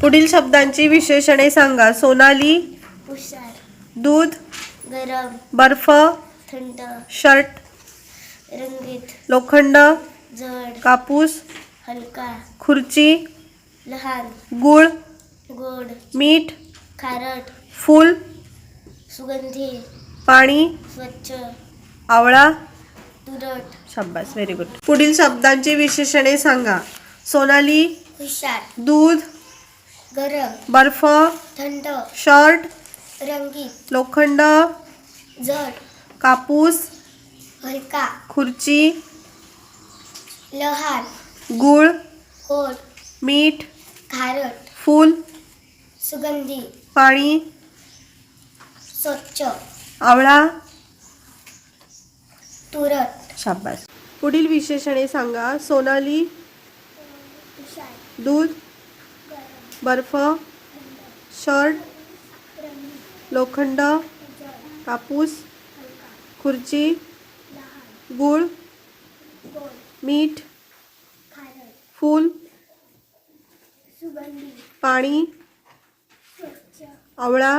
पुढील शब्दांची विशेषणे सांगा. सोनाली हुशार दूध गरम बर्फ थंड शर्ट रंगीत लोखंड जड कापूस हलका खुर्ची लहान गुळ गोड मीठ खारट फूल सुगंधी पाणी स्वच्छ आवळा तुरट. शाब्बास व्हेरी गुड. पुढील शब्दांची विशेषणे सांगा. सोनाली हुशार दूध गरम बर्फ थंड शर्ट रंगीत लोखंड जड कापूस हलका खुर्ची लहान गुळ गोड मीठ खारट फूल सुगंधी पाणी स्वच्छ आवळा तुरट. शाब्बास पुढील विशेषणे सांगा सोनाली दूध बर्फ शर्ट लोखंड कापूस खुर्ची गुळ मीठ फूल पाणी आवळा.